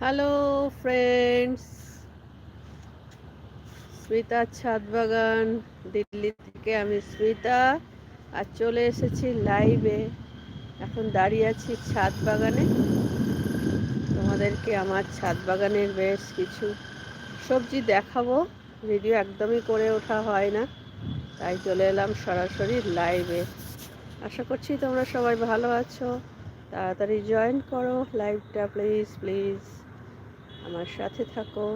Hello friends Smita ছাদ বাগান দিল্লি থেকে আমি স্মিতা আর চলে এসেছি লাইভে এখন দাঁড়িয়ে আছি ছাদ বাগানে তোমাদেরকে আমার ছাদ বাগানের বেশ কিছু সবজি দেখাবো। ভিডিও একদমই করে ওঠা হয় না। তাই চলে এলাম সরাসরি লাইভে আশা করছি তোমরা সবাই ভালো আছো। তাড়াতাড়ি জয়েন করো। লাইভটা প্লিজ প্লিজ আমার সাথে থাকো।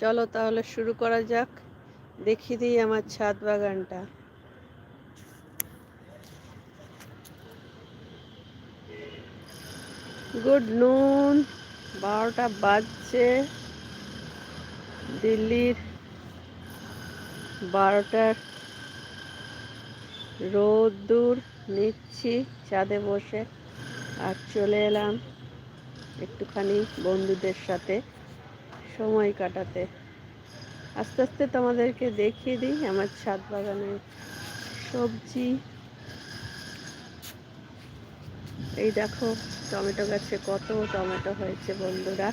চলো তাহলে শুরু করা যাক। দেখিয়ে দিই আমার ছাদ বাগানটা। গুড নুন, বারোটা বাজছে। দিল্লির বারোটার রোদ্দুর নিচ্ছি ছাদে বসে। আর চলে এলাম একটুখানি বন্ধুদের সাথে সময় কাটাতে। আস্তে আস্তে তোমাদেরকে দেখিয়ে দিই আমার ছাদ বাগানের সবজি। এই দেখো টমেটো গাছে কত টমেটো হয়েছে বন্ধুরা।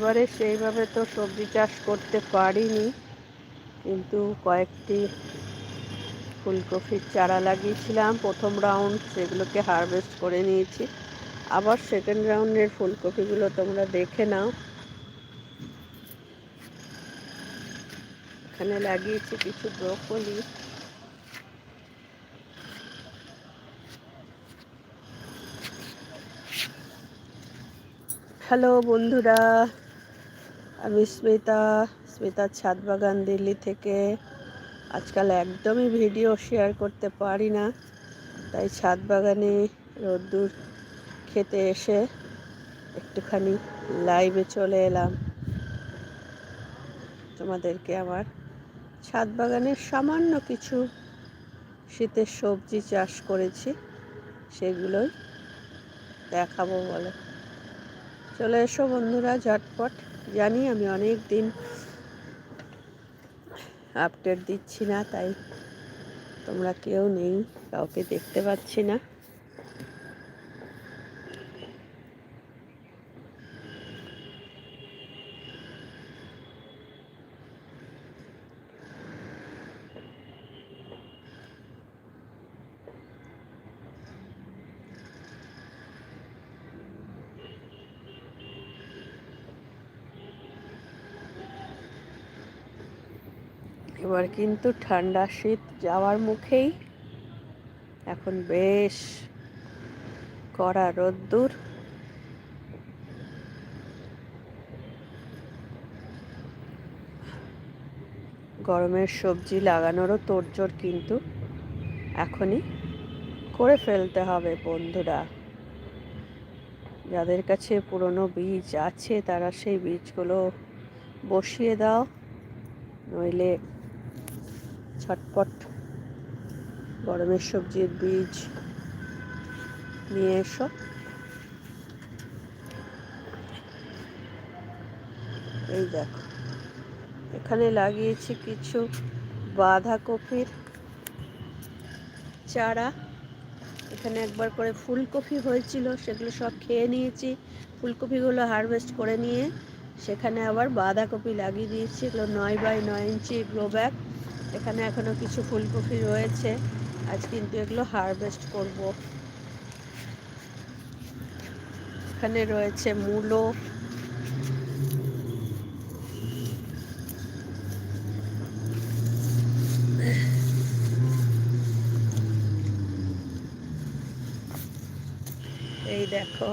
এবারে সেইভাবে তো সবজি চাষ করতে পারিনি, কিন্তু কয়েকটি ফুলকপির চারা লাগিয়েছিলাম। প্রথম রাউন্ড সেগুলোকে হারভেস্ট করে নিয়েছি। আবার সেকেন্ড রাউন্ডের ফুলকপিগুলো তোমরা দেখে নাও। এখানে লাগিয়েছি কিছু ব্রকলি। হ্যালো বন্ধুরা আমি স্মিতা স্মিতা ছাদ বাগান দিল্লি থেকে। আজকাল একদমই ভিডিও শেয়ার করতে পারি না, তাই ছাদ বাগানে রোদ্দুর খেতে এসে একটুখানি লাইভে চলে এলাম। তোমাদেরকে আমার ছাদ বাগানের সামান্য কিছু শীতের সবজি চাষ করেছি, সেগুলোই দেখাবো বলে। চলে এসো বন্ধুরা, ঝটপট। জানি, আমি অনেক দিন আপডেট দিচ্ছি না, তাই তোমরা কেউ নেই, কাউকে দেখতে পাচ্ছি না। এবার কিন্তু ঠান্ডা শীত যাওয়ার মুখেই এখন বেশ কড়া রোদ্দুর। গরমের সবজি লাগানোরও তোড়জোড় কিন্তু এখনই করে ফেলতে হবে বন্ধুরা। যাদের কাছে পুরনো বীজ আছে তারা সেই বীজগুলো বসিয়ে দাও, নইলে ছটপট গরমের সবজির বীজ নিয়ে এসো। এই দেখো, এখানে লাগিয়েছি কিছু বাঁধাকপির চারা। এখানে একবার করে ফুলকপি হয়েছিল, সেগুলো সব খেয়ে নিয়েছি। ফুলকপিগুলো হারভেস্ট করে নিয়ে সেখানে আবার বাঁধাকপি লাগিয়ে দিয়েছি। এগুলো নয় বাই নয় ইঞ্চি গ্রো ব্যাগ এখানে এখনও কিছু ফুলকপি রয়েছে। আজ কিন্তু এগুলো হারভেস্ট করব। এখানে রয়েছে মূলো। এই দেখো,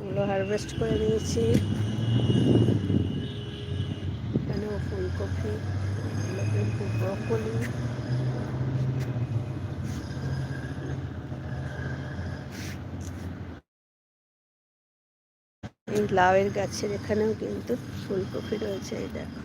মূলো হারভেস্ট করে নিয়েছি। এখানেও ফুলকপি। ব্রকলি। এই লাউয়ের গাছের এখানেও কিন্তু ফুলকপি রয়েছে এই দেখো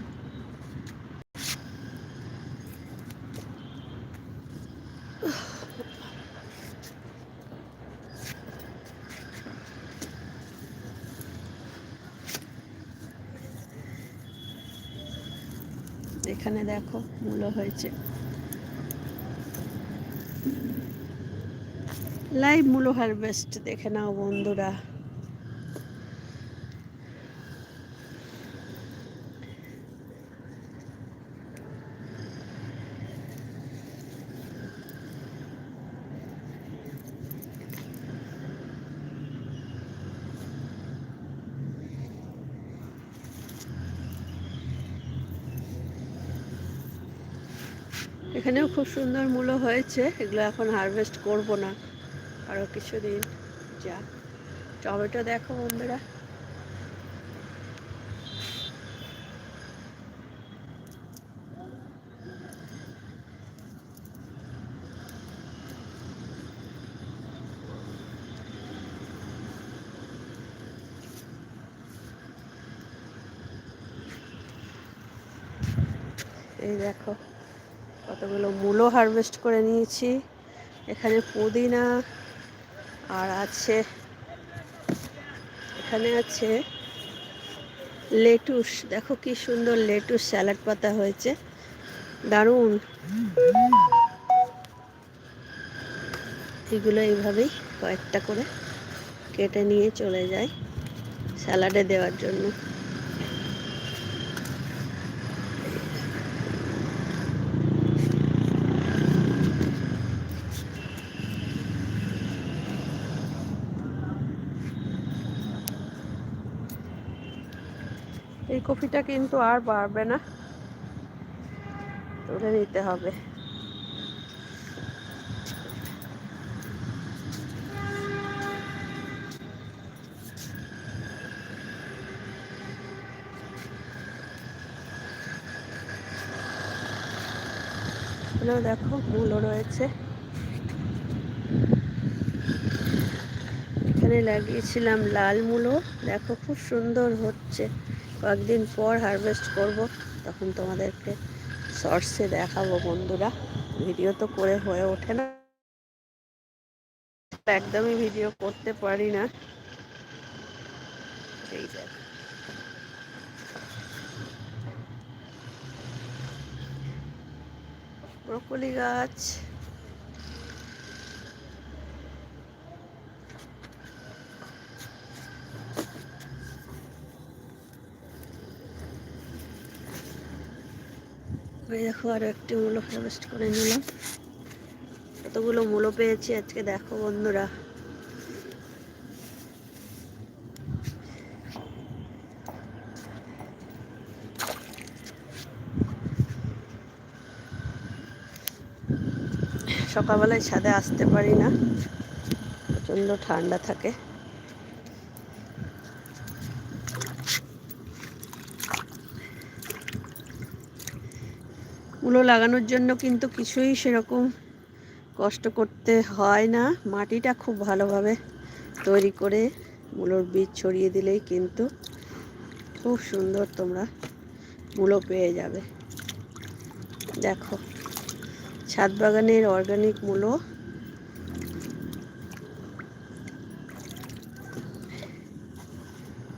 এখানে দেখো মূলো হয়েছে। লাইভ মূলো হারভেস্ট দেখে নাও বন্ধুরা। এখানেও খুব সুন্দর মূলো হয়েছে। এগুলো এখন হারভেস্ট করব না। আরও কিছুদিন যা টমেটো দেখো বন্ধুরা। এই দেখো। কতগুলো মূলো হারভেস্ট করে নিয়েছি। এখানে পুদিনা আর আছে, এখানে আছে লেটুস। দেখো কি সুন্দর লেটুস স্যালাড পাতা হয়েছে। দারুণ। এগুলো এইভাবেই কয়েকটা করে কেটে নিয়ে চলে যায় স্যালাডে দেওয়ার জন্য। কফিটা কিন্তু আর বাড়বে না। তুলে নিতে হবে। দেখো মূলও রয়েছে। এখানে লাগিয়েছিলাম লাল মূলো। দেখো, খুব সুন্দর হচ্ছে। কয়েকদিন পর হারভেস্ট করব, তখন তোমাদেরকে শর্টসে দেখাবো বন্ধুরা। ভিডিও তো করে হয়ে ওঠে না। একদমই ভিডিও করতে পারি না। দেখ ব্রকলি গাছ। ওই দেখো, আরও একটি মূলো হারভেস্ট করে নিলাম। কতগুলো মূলো পেয়েছি আজকে দেখো বন্ধুরা। সকালবেলায় ছাদে আসতে পারি না। প্রচণ্ড ঠান্ডা থাকে। মূলো লাগানোর জন্য কিন্তু কিছুই সেরকম কষ্ট করতে হয় না। মাটিটা খুব ভালোভাবে তৈরি করে মূলোর বীজ ছড়িয়ে দিলেই কিন্তু খুব সুন্দর তোমরা মূলো পেয়ে যাবে। দেখো ছাদ বাগানের অর্গানিক মূলো।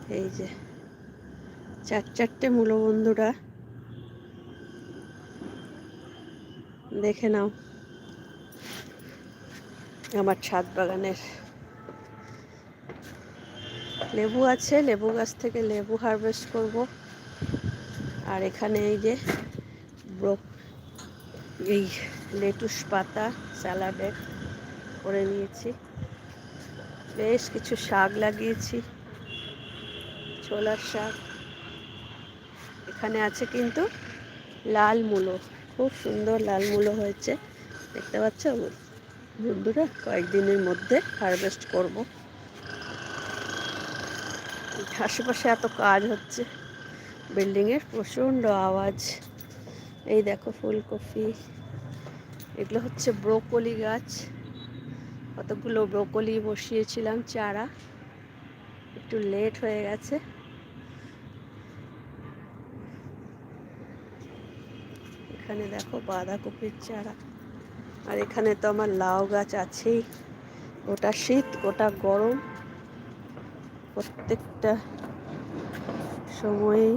এই যে, চার চারটে মূলো বন্ধুরা দেখে নাও। আমার ছাদ বাগানের লেবু আছে, লেবু গাছ থেকে লেবু হারভেস্ট করব। আর এখানে এই যে এই লেটুস পাতা স্যালাডে করে নিয়েছি। বেশ কিছু শাক লাগিয়েছি, ছোলার শাক। এখানে আছে কিন্তু লাল মূলো। খুব সুন্দর লাল মূলো হয়েছে। দেখতে পাচ্ছ? বন্ধুরা, কয়েকদিনের মধ্যে হারভেস্ট করব। আশেপাশে এত কাজ হচ্ছে। বিল্ডিংয়ের প্রচণ্ড আওয়াজ। এই দেখো ফুলকপি। এগুলো হচ্ছে ব্রোকলি গাছ। কতগুলো ব্রোকলি বসিয়েছিলাম চারা। একটু লেট হয়ে গেছে। এখানে দেখো বাঁধাকপির চারা। আর এখানে তো আমার লাউ গাছ আছেই। ওটা শীত, ওটা গরম। প্রত্যেকটা সময়েই।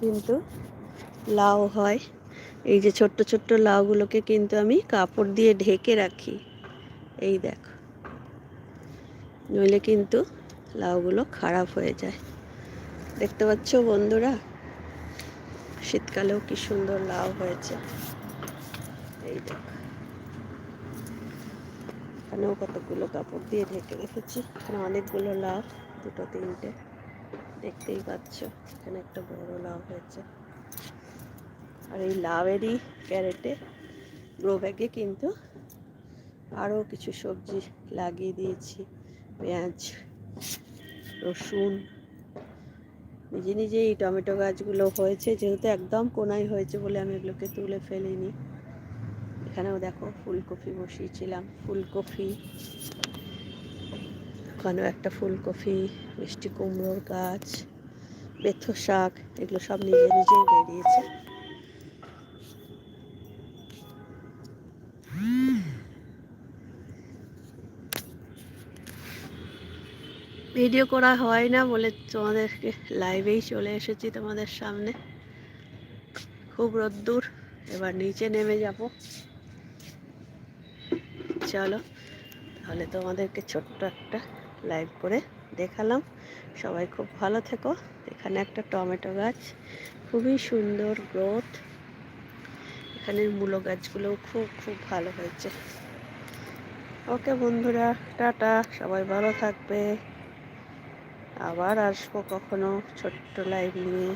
কিন্তু লাউ হয়। এই যে ছোট্ট ছোট্ট লাউগুলোকে কিন্তু আমি কাপড় দিয়ে ঢেকে রাখি। এই দেখো। নইলে কিন্তু লাউগুলো খারাপ হয়ে যায়। দেখতে পাচ্ছ বন্ধুরা? শীতকালেও কি সুন্দর লাউ হয়েছে। এই এখানেও কতগুলো কাপড় দিয়ে ঢেকে রেখেছি। এখানে অনেকগুলো লাউ, দুটো, তিনটে। দেখতেই পাচ্ছ, এখানে একটা বড় লাউ হয়েছে। আর এই লাউয়েরই ক্যারেটে গ্রো ব্যাগে কিন্তু আরও কিছু সবজি লাগিয়ে দিয়েছি। পেঁয়াজ, রসুন নিজে নিজেই টমেটো গাছগুলো হয়েছে, যেহেতু একদম কোনায় হয়েছে বলে আমি এগুলোকে তুলে ফেলিনি। এখানেও দেখো ফুলকপি বসিয়েছিলাম, ফুলকপি, ওখানেও একটা ফুলকপি, মিষ্টি কুমড়োর গাছ বেথ শাক এগুলো সব নিজে নিজেই বেরিয়েছে। ভিডিও করা হয় না বলে তোমাদেরকে লাইভেই চলে এসেছি তোমাদের সামনে। খুব রোদ্দুর, এবার নিচে নেমে যাব। চলো, তাহলে তোমাদেরকে ছোট্ট একটা লাইভ করে দেখালাম। সবাই খুব ভালো থেকো। এখানে একটা টমেটো গাছ, খুবই সুন্দর গ্রোথ এখানের মূলো গাছগুলোও খুব খুব ভালো হয়েছে। ওকে বন্ধুরা, টাটা। সবাই ভালো থাকবে। আবার আসব কখনো ছোট্ট লাইভ নিয়ে।